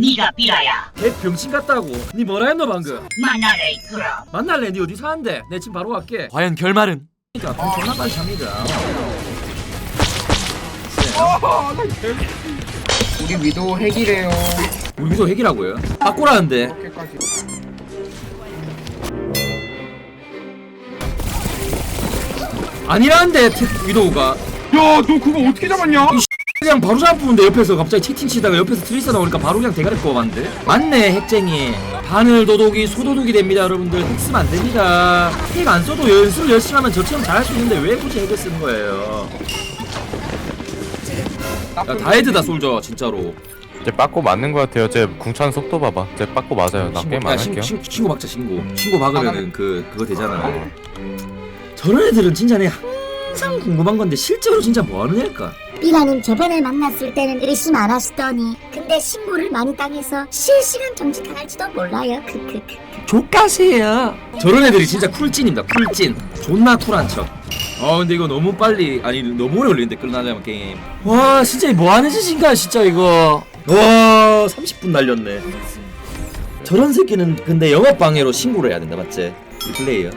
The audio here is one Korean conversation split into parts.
네가 삐라야 개 병신 같다고 니 뭐라 했노 방금 만나래 그럼 만날래 니 어디 사는데 내 지금 바로 갈게 과연 결말은? 그러니까 그럼 존나 빨리 잡니다 우리 위도 핵이래요. 우리도 핵이라고요? 바꾸라는데 이렇게까지. 아니라는데 태, 위도우가 야, 너 그거 어떻게 잡았냐? 그냥 바로 잡았는데 옆에서 갑자기 채팅 치다가 옆에서 트리스 나오니까 바로 그냥 대가리 뽑았는데? 맞네 핵쟁이. 바늘 도둑이 소도둑이 됩니다 여러분들. 핵 쓰면 안 됩니다. 핵 안 써도 연습을 열심히 하면 저처럼 잘할 수 있는데 왜 굳이 핵을 쓰는 거예요? 야 다 헤드다 솔저 진짜로. 쟤 빠꾸 맞는 거 같아요. 쟤 궁찬 속도 봐봐. 쟤 빠꾸 맞아요. 나 게임 야, 안 신, 할게요. 신, 신고 박자 신고. 신고 박으면은 그 그거 되잖아 저런 애들은 진짜 내 항상 궁금한 건데 실제로 진짜 뭐 하는 애일까 삐라님 저번에 만났을 때는 의심 안 하시더니 근데 신고를 많이 당해서 실시간 정지 당할지도 몰라요. 크크크 족가세요. 저런 애들이 진짜 쿨찐입니다 쿨찐. 존나 쿨한 척아 근데 이거 너무 빨리 아니 너무 오래 걸리는데 끝나려면 게임. 와 진짜 뭐 하는 짓인가 진짜 이거. 와 30분 날렸네. 저런 새끼는 근데 영업방해로 신고를 해야 된다 맞지? 이 플레이어.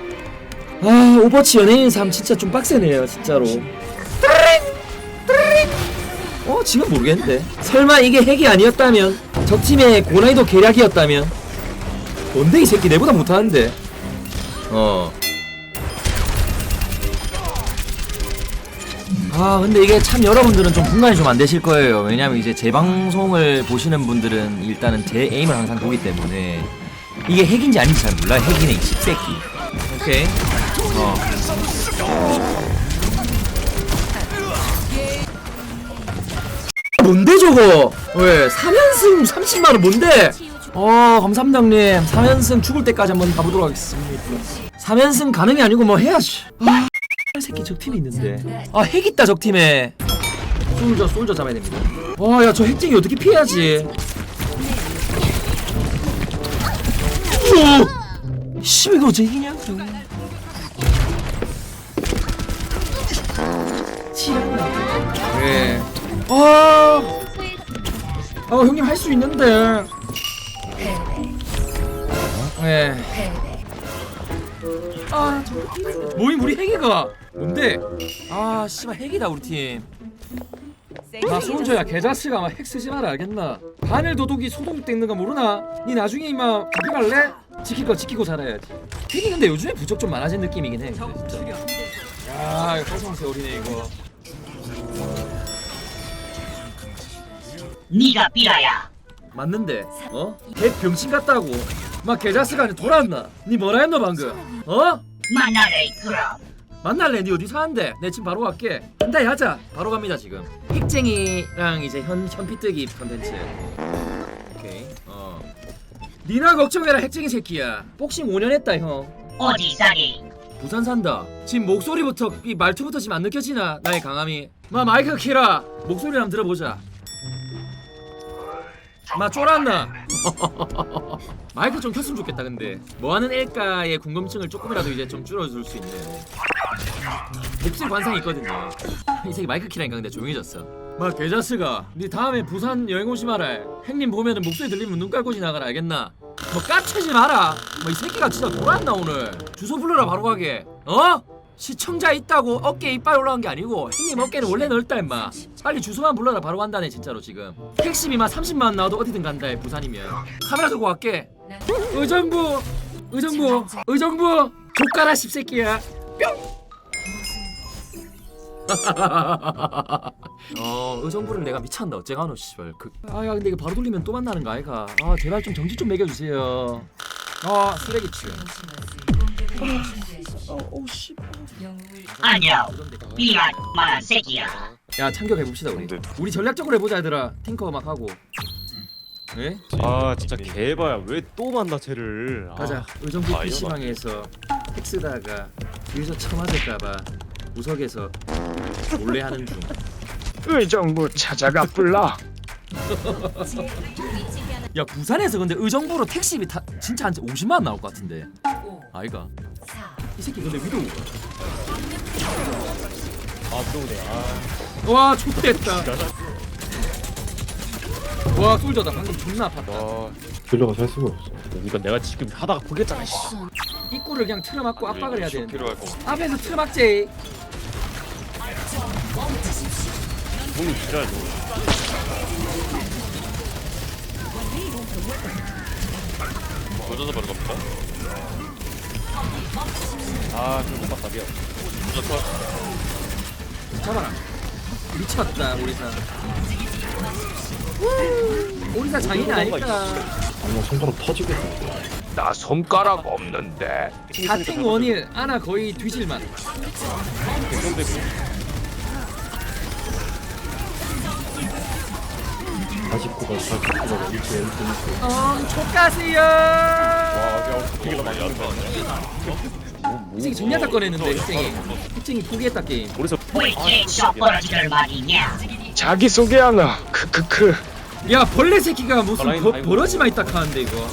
아 오버워치 연예인 삶 진짜 좀 빡세네요 진짜로 어 지금 모르겠는데. 설마 이게 핵이 아니었다면? 적팀의 고난이도 계략이었다면? 뭔데 이 새끼 내보다 못하는데? 어. 아 근데 이게 참 여러분들은 좀 분간이 좀 안 되실 거예요. 왜냐면 이제 제 방송을 보시는 분들은 일단은 제 에임을 항상 보기 때문에. 이게 핵인지 아닌지 잘 몰라요. 핵이네 이 씹새끼 오케이. 어 저거 왜 3연승 30만원 뭔데? 어 감사합니다 형님. 3연승 죽을 때까지 한번 가보도록 하겠습니다. 3연승 가능이 아니고 뭐 해야지. 아이 새끼 적팀이 있는데. 아 핵 있다 적팀에. 솔저 솔저 잡아야 됩니다. 와야 저 핵쟁이 어떻게 피해야지? 오! 씨 이거 어째 이기냐? 지랄나 그래 아, 아 형님 할 수 있는데. 네. 아, 저 모임 우리 핵이가 뭔데? 아, 씨발 핵이다 우리 팀. 나 소은저야 개자식아 막핵 쓰지 마라 알겠나? 바늘 도둑이 소독 뜯는 거 모르나? 니 나중에 이마 잡혀갈래? 지킬 거 지키고 살아야지. 핵이 근데 요즘에 부쩍 좀 많아진 느낌이긴 해. 근데 진짜. 야, 이거 허성세 어리네 이거. 네가 삐라야. 맞는데 어? 개 병신 같다고. 막 개자스가 아니 돌았나? 니 뭐라 했노 방금? 어? 만나래 그럼 만날래? 니 어디 사는데? 내 지금 바로 갈게. 한다이 하자. 바로 갑니다 지금. 핵쟁이랑 이제 현 현피뜨기 컨텐츠. 오케이 어. 니나 걱정해라 핵쟁이 새끼야. 복싱 5년 했다 형. 어디 사니 부산 산다. 지금 목소리부터 이 말투부터 지금 안 느껴지나? 나의 강함이. 마 마이크 키라. 목소리 한번 들어보자 마 쫄았나? 마이크 좀 켰으면 좋겠다 근데. 뭐하는 애일까의 궁금증을 조금이라도 이제 좀 줄여줄 수 있는. 목소리 관상이 있거든요. 이 새끼 마이크 키라니까 근데 조용해졌어. 마 개자스가 니 다음에 부산 여행 오지 마라. 형님 보면은 목소리 들리면 눈 깔고 지나가라 알겠나? 뭐 까치지 마라. 뭐 이 새끼가 진짜 돌았나 오늘? 주소 불러라 바로 가게. 어? 시청자 있다고 어깨에 이빨 올라간 게 아니고 형님 어깨는 원래 넓다 임마. 빨리 주소만 불러라 바로 간다네 진짜로 지금. 택시비 만 30만원 나와도 어디든 간다 해 부산이면. 카메라 들고 갈게. 의정부 의정부 의정부. 족가라 씹새끼야. 어 의정부를 내가 미쳤나 어째가노 씨발. 그... 아야 근데 이거 바로 돌리면 또 만나는 거 아이가. 아 제발 좀 정지 좀 매겨주세요. 아 쓰레기 치 어 오 씨. 아니야. 삐라 만한 새끼야. 야 참격해봅시다 우리. 근데- 우리 전략적으로 해보자 얘들아. 탱커 막 하고. 예? 아 진짜 개봐야. 왜 또 만나 쟤를? 아, 가자. 의정부 아, PC방에서 핵 쓰다가 뒤에서 쳐맞을까봐 구석에서 몰래 하는 중. 의정부 찾아가 불러. 야 부산에서 근데 의정부로 택시비 타, 진짜 한 50만 원 나올 것 같은데. 아이가 이 새끼 근데 위도 아 들어오네. 아. 와 좋됐다. 와 솔저다. 방금 존나 아팠다. 와. 딜러가 살 수가 없어. 이건 내가 지금 하다가 보겠잖아 씨. 입구를 그냥 틀어막고 압박을 해야 되는데. 필요할 앞에서 틀어막지? 몸이 지랄 도전서 바로 갑니다 아, 그못 봤다, 미안. 잡아라. 미쳤다, 오리사. 우! 오리사 장인 아닐까. 아마 손가락 터지겠다. 나 손가락 없는데. 4탱 원일, 아나 거의 뒤질만. 49번, 49번, 1초, 1초, 1초. 족가세요. 아, 내가 어떻게 이렇게 많이 왔다. 흑쟁이 정리하다 꺼냈는데, 흑쟁이. 흑쟁이 포기했다, 게임. 그래서, 자기 소개하나? 크크크. 야, 벌레 새끼가 무슨 어, 버, 버러지만 있다 뭐. 카는데, 이거.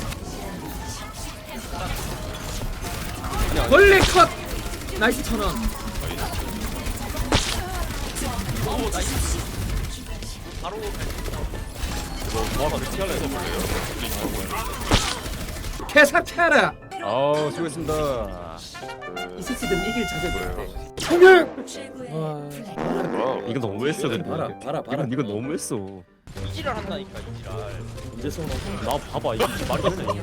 벌레 컷! 나이스 천원. 바로 개사태라. 아우 수고했습니다. 이 새끼들은 이길 자격이 없대. 총열! 이건 너무했어 근데. 봐라, 봐라, 봐라. 이건 너무했어. 이지랄 한다니까 이지랄. 언제 나 봐봐 이거 말이 되네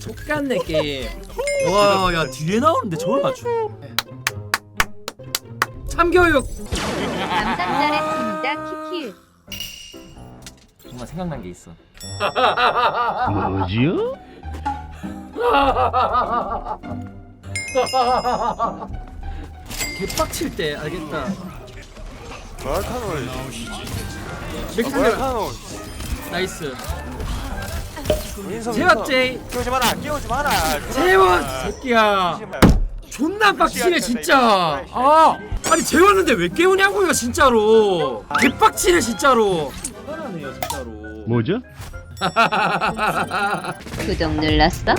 족같네 게임. 와야 뒤에 나오는데 저걸 맞추 참교육 잘했습니다. 키키. 정말 생각난 게 있어. 뭐지요? 개빡칠 때 알겠다. 말카노를 맥스들 나이스. 재웠 제이. 끼우지 마라 끼우지 마라. 재웠 새끼야 존나 빡치네 진짜. 아 아니 재웠는데 왜 깨우냐고요 진짜로. 개빡치네 진짜로. 화나네요 진짜로. 뭐죠? 구독 눌렀어?